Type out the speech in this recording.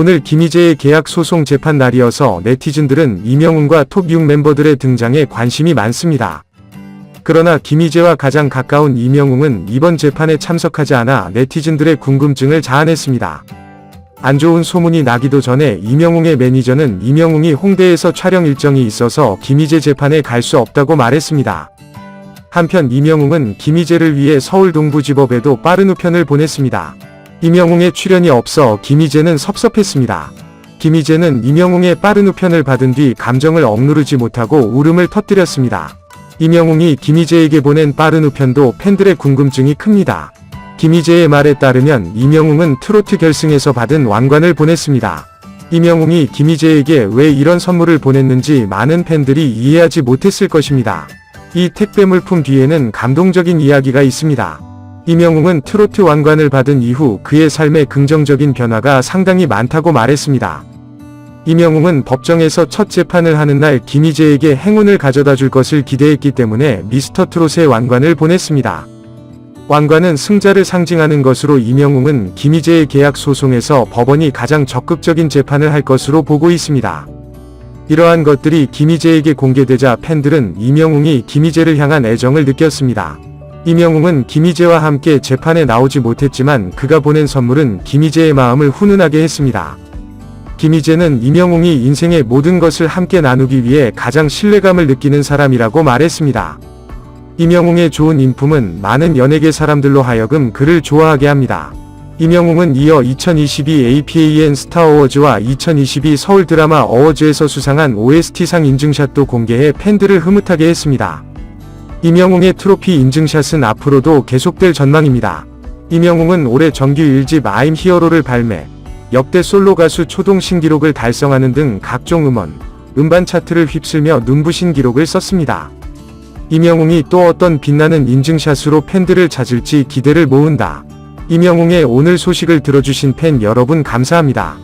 오늘 김희재의 계약 소송 재판 날이어서 네티즌들은 이명훈과 톱6 멤버들의 등장에 관심이 많습니다. 그러나 김희재와 가장 가까운 이명웅은 이번 재판에 참석하지 않아 네티즌들의 궁금증을 자아냈습니다. 안 좋은 소문이 나기도 전에 이명웅의 매니저는 이명웅이 홍대에서 촬영 일정이 있어서 김희재 재판에 갈 수 없다고 말했습니다. 한편 이명웅은 김희재를 위해 서울 동부지법에도 빠른 우편을 보냈습니다. 이명웅의 출연이 없어 김희재는 섭섭했습니다. 김희재는 이명웅의 빠른 우편을 받은 뒤 감정을 억누르지 못하고 울음을 터뜨렸습니다. 이명웅이 김희재에게 보낸 빠른 우편도 팬들의 궁금증이 큽니다. 김희재의 말에 따르면 이명웅은 트로트 결승에서 받은 왕관을 보냈습니다. 이명웅이 김희재에게 왜 이런 선물을 보냈는지 많은 팬들이 이해하지 못했을 것입니다. 이 택배 물품 뒤에는 감동적인 이야기가 있습니다. 이명웅은 트로트 왕관을 받은 이후 그의 삶에 긍정적인 변화가 상당히 많다고 말했습니다. 이명웅은 법정에서 첫 재판을 하는 날 김희재에게 행운을 가져다 줄 것을 기대했기 때문에 미스터 트롯의 왕관을 보냈습니다. 왕관은 승자를 상징하는 것으로 이명웅은 김희재의 계약 소송에서 법원이 가장 적극적인 재판을 할 것으로 보고 있습니다. 이러한 것들이 김희재에게 공개되자 팬들은 이명웅이 김희재를 향한 애정을 느꼈습니다. 이명웅은 김희재와 함께 재판에 나오지 못했지만 그가 보낸 선물은 김희재의 마음을 훈훈하게 했습니다. 김희재는 이명웅이 인생의 모든 것을 함께 나누기 위해 가장 신뢰감을 느끼는 사람이라고 말했습니다. 이명웅의 좋은 인품은 많은 연예계 사람들로 하여금 그를 좋아하게 합니다. 이명웅은 이어 2022 APAN 스타 어워즈와 2022 서울 드라마 어워즈에서 수상한 OST상 인증샷도 공개해 팬들을 흐뭇하게 했습니다. 이명웅의 트로피 인증샷은 앞으로도 계속될 전망입니다. 이명웅은 올해 정규 1집 I'm 히어로를 발매, 역대 솔로 가수 초동 신기록을 달성하는 등 각종 음원, 음반 차트를 휩쓸며 눈부신 기록을 썼습니다. 이명웅이 또 어떤 빛나는 인증샷으로 팬들을 찾을지 기대를 모은다. 이명웅의 오늘 소식을 들어주신 팬 여러분 감사합니다.